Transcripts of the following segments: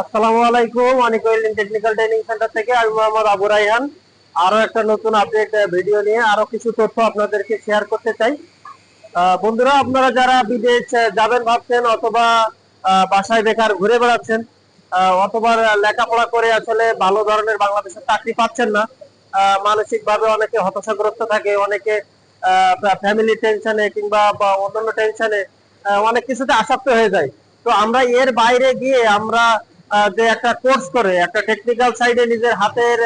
আসসালামু আলাইকুম, অনিক technical training centre থেকে। আমি মোহাম্মদ আবু রাইহান আরও একটা নতুন আপডেট ভিডিও নিয়ে আরও কিছু তথ্য আপনাদেরকে শেয়ার করতে চাই। বন্ধুরা, আপনারা যারা বিদেশ যাবেন ভাবছেন অথবা বাসায় বেকার ঘুরে বেড়াচ্ছেন অথবা লেখাপড়া করে আসলে ভালো ধরনের বাংলাদেশের চাকরি পাচ্ছেন না মানসিক ভাবে অনেকে হতাশাগ্রস্ত থাকে, অনেকে ফ্যামিলি টেনশনে কিংবা অন্যান্য টেনশনে অনেক কিছুতে আসক্ত হয়ে যায়। তো আমরা এর বাইরে গিয়ে আমরা যে একটা কোর্স করে, একটা টেকনিক্যাল সাইডে নিজের হাতের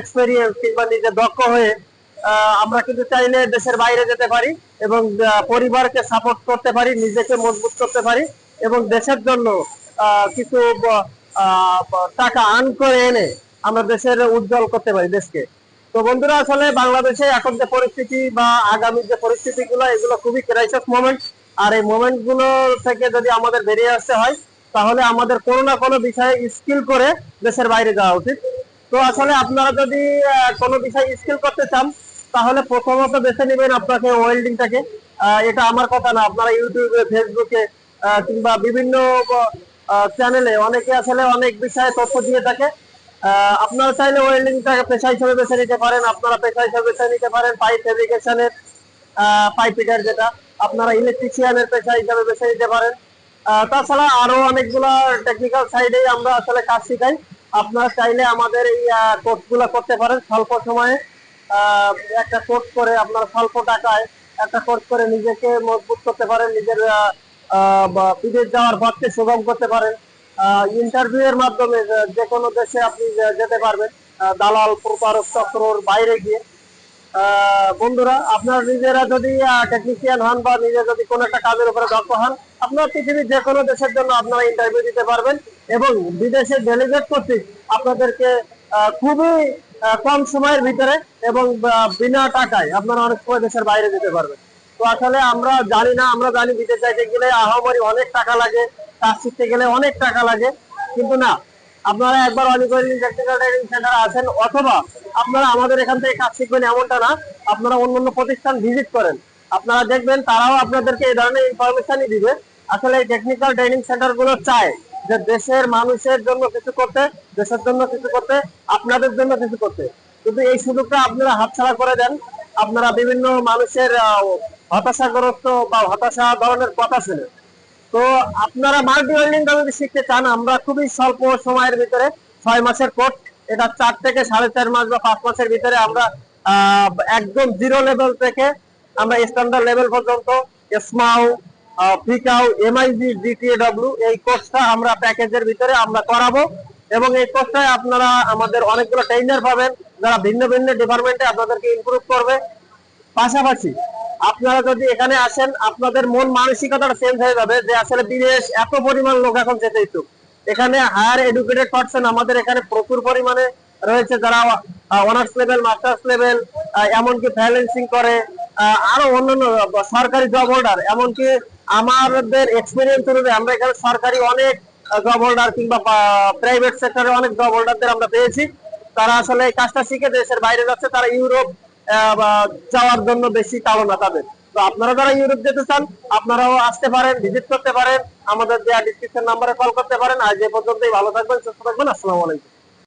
এক্সপেরিয়েন্স কিংবা নিজে দক্ষ হয়ে আমরা কিন্তু চাইলে দেশের বাইরে যেতে পারি এবং পরিবারকে সাপোর্ট করতে পারি, নিজেকে মজবুত করতে পারি এবং দেশের জন্য কিছু টাকা আর্ন করে এনে আমরা দেশের উজ্জ্বল করতে পারি দেশকে। তো বন্ধুরা, আসলে বাংলাদেশে এখন যে পরিস্থিতি বা আগামী যে পরিস্থিতিগুলো, এগুলো খুবই ক্রাইসিস মোমেন্ট আর এই মোমেন্টগুলো থেকে যদি আমাদের বেরিয়ে আসতে হয় তাহলে আমাদের কোনো না কোনো বিষয়ে স্কিল করে দেশের বাইরে যাওয়া উচিত। তো আসলে আপনারা যদি কোনো বিষয়ে স্কিল করতে চান, তাহলে প্রথমত বেছে নেবেন আপনাকে ওয়েল্ডিংটাকে এটা আমার কথা না, আপনারা ইউটিউবে, ফেসবুকে কিংবা বিভিন্ন চ্যানেলে অনেকে আসলে অনেক বিষয়ে তথ্য দিয়ে থাকে। আপনারা চাইলে ওয়েল্ডিংটাকে পেশা হিসেবে বেছে নিতে পারেন, আপনারা পেশা হিসেবে বেছে নিতে পারেন পাইপ ফেব্রিকেশনের পাইপ ফিটার যেটা। আপনারা ইলেকট্রিশিয়ানের পেশা হিসেবে বেছে নিতে পারেন। তাছাড়া আরও অনেকগুলো টেকনিক্যাল সাইডে আমরা আসলে কাজ শিখাই। আপনারা চাইলে আমাদের এই কোর্সগুলো করতে পারেন। স্বল্প সময়ে একটা কোর্স করে আপনারা স্বল্প টাকায় একটা কোর্স করে নিজেকে মজবুত করতে পারেন, নিজের বিদেশ যাওয়ার পথকে সুগম করতে পারেন। ইন্টারভিউ এর মাধ্যমে যে- কোনো দেশে আপনি যেতে পারবেন। দালাল, প্রতারক, চক্রর বাইরে গিয়ে। বন্ধুরা, আপনার নিজেরা যদি টেকনিশিয়ান হন বা নিজে যদি কোনো একটা কাজের উপরে দক্ষ হন, আপনার পৃথিবীর যে কোনো দেশের জন্য আপনারা ইন্টারভিউ দিতে পারবেন এবং বিদেশে ডেলিগেট কর্তৃক আপনাদেরকে খুবই কম সময়ের ভিতরে এবং বিনা টাকায় আপনারা অনেক সময় দেশের বাইরে যেতে পারবেন। তো আসলে আমরা জানি না, আমরা জানি বিদেশ যাইতে গেলে আহামরি অনেক টাকা লাগে, কাজ শিখতে গেলে অনেক টাকা লাগে, কিন্তু না আপনারা একবার ট্রেনিং সেন্টার আছেন, অথবা আপনারা আমাদের এখান থেকে কাজ শিখবেন এমনটা না, আপনারা অন্য অন্য প্রতিষ্ঠান ভিজিট করেন। আপনারা দেখবেন তারাও আপনাদেরকে এই ধরনের ইনফরমেশনই দিবে। আসলে এই টেকনিক্যাল ট্রেনিং সেন্টারগুলো চায় যে দেশের মানুষের জন্য কিছু করতে, দেশের জন্য কিছু করতে, আপনাদের জন্য কিছু করতে। কিন্তু এই সুযোগটা আপনারা হাতছাড়া করে দেন। আপনারা বিভিন্ন মানুষের হতাশাগ্রস্ত বা হতাশা ধরনের কথা শুনে তো আপনারা মাল্টি ওয়েল্ডিংটা যদি শিখতে চান, আমরা খুবই স্বল্প সময়ের ভিতরে ছয় মাসের কোর্স এটা চার থেকে সাড়ে চার মাস বা পাঁচ মাসের ভিতরে আমরা একদম জিরো লেভেল থেকে আমরা স্ট্যান্ডার্ড লেভেল পর্যন্ত স্মাউ ফিকাউ এমআইজি জিটিএডব্লিউ এই কোর্সটা আমরা প্যাকেজের ভিতরে আমরা করাবো। এবং এই কোর্সটায় আপনারা আমাদের অনেকগুলো ট্রেনার পাবেন, যারা ভিন্ন ভিন্ন ডিপার্টমেন্টে আপনাদেরকে ইমপ্রুভ করবে। পাশাপাশি আপনারা যদি এখানে আসেন, আপনাদের মন মানসিকতাটা চেঞ্জ হয়ে যাবে যে আসলে বিদেশ এত পরিমাণ লোক এখন যেতে ইচ্ছুক। এখানে হায়ার এডুকেটেড পার্সন আমাদের এখানে প্রচুর পরিমাণে রয়েছে যারা অনার্স লেভেল মাস্টার্স লেভেল এমনকি ব্যালেন্সিং করে আরও অন্যান্য সরকারি জব হোল্ডার এমনকি আমাদের এক্সপিরিয়েন্স অনুযায়ী আমরা এখানে সরকারি অনেক জব হোল্ডার কিংবা প্রাইভেট সেক্টরে অনেক জব হোল্ডারদের আমরা পেয়েছি। তারা আসলে এই কাজটা শিখে দেশের বাইরে যাচ্ছে, তারা ইউরোপ যাওয়ার জন্য বেশি তাড়না তাদের। তো আপনারা যারা ইউরোপ যেতে চান, আপনারাও আসতে পারেন ভিজিট করতে পারেন। আমাদের দেওয়া ডিসক্রিপশন নাম্বারে কল করতে পারেন। আজ এ পর্যন্তই, ভালো থাকবেন, সুস্থ থাকবেন। আসসালামু আলাইকুম।